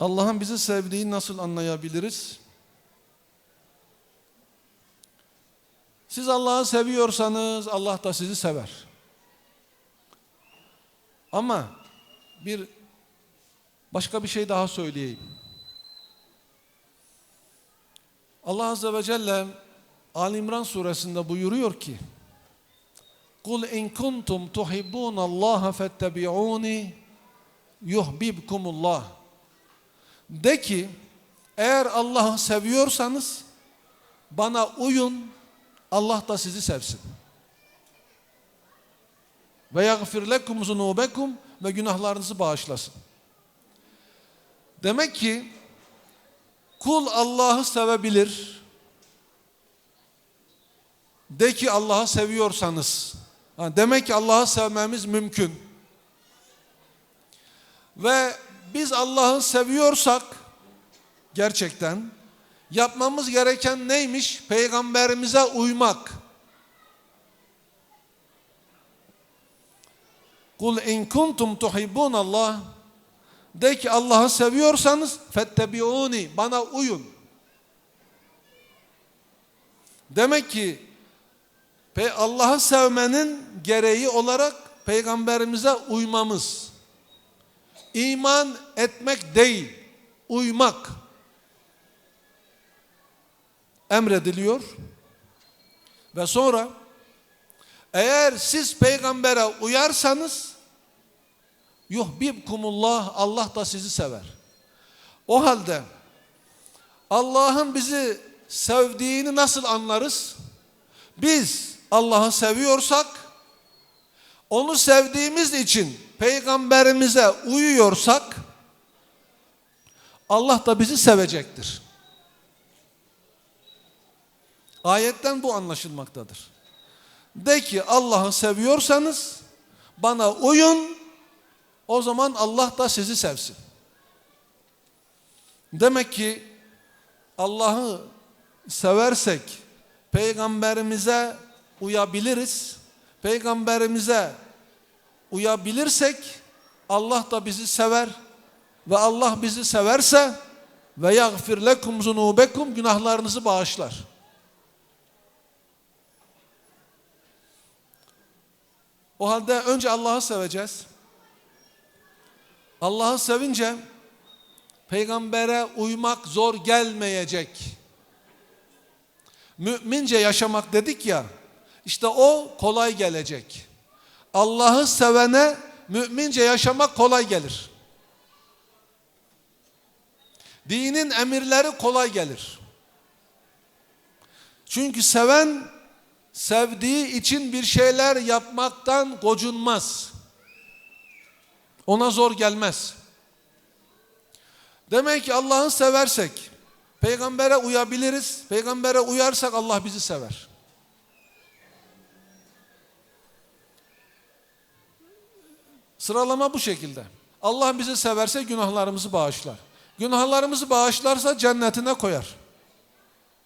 Allah'ın bizi sevdiğini nasıl anlayabiliriz? Siz Allah'ı seviyorsanız Allah da sizi sever. Ama bir başka bir şey daha söyleyeyim. Allah Azze ve Celle Ali İmran suresinde buyuruyor ki Kul in kuntum tuhibbun Allah fettebi'uni yuhbibkumullah De ki eğer Allah'ı seviyorsanız bana uyun Allah da sizi sevsin. Ve yagfir lekum zunubekum ve günahlarınızı bağışlasın. Demek ki kul Allah'ı sevebilir. De ki Allah'ı seviyorsanız. Demek ki Allah'ı sevmemiz mümkün. Ve biz Allah'ı seviyorsak gerçekten yapmamız gereken neymiş? Peygamberimize uymak. Kul in kuntum tuhibbun Allah de ki Allah'ı seviyorsanız fettebiuni bana uyun. Demek ki Allah'ı sevmenin gereği olarak peygamberimize uymamız. İman etmek değil, uymak emrediliyor. Ve sonra eğer siz peygambere uyarsanız yuhbibkumullah Allah da sizi sever. O halde Allah'ın bizi sevdiğini nasıl anlarız? Biz Allah'ı seviyorsak onu sevdiğimiz için peygamberimize uyuyorsak Allah da bizi sevecektir. Ayetten bu anlaşılmaktadır. De ki Allah'ı seviyorsanız bana uyun o zaman Allah da sizi sevsin. Demek ki Allah'ı seversek peygamberimize uyabiliriz. Peygamberimize uyabilirsek Allah da bizi sever ve Allah bizi severse ve yagfir lekum zunubekum günahlarınızı bağışlar. O halde önce Allah'ı seveceğiz. Allah'ı sevince peygambere uymak zor gelmeyecek. Mümince yaşamak dedik ya, işte o kolay gelecek. Allah'ı sevene mümince yaşamak kolay gelir. Dinin emirleri kolay gelir. Çünkü seven sevdiği için bir şeyler yapmaktan gocunmaz. Ona zor gelmez. Demek ki Allah'ı seversek, peygambere uyabiliriz. Peygambere uyarsak Allah bizi sever. Sıralama bu şekilde. Allah bizi severse günahlarımızı bağışlar. Günahlarımızı bağışlarsa cennetine koyar.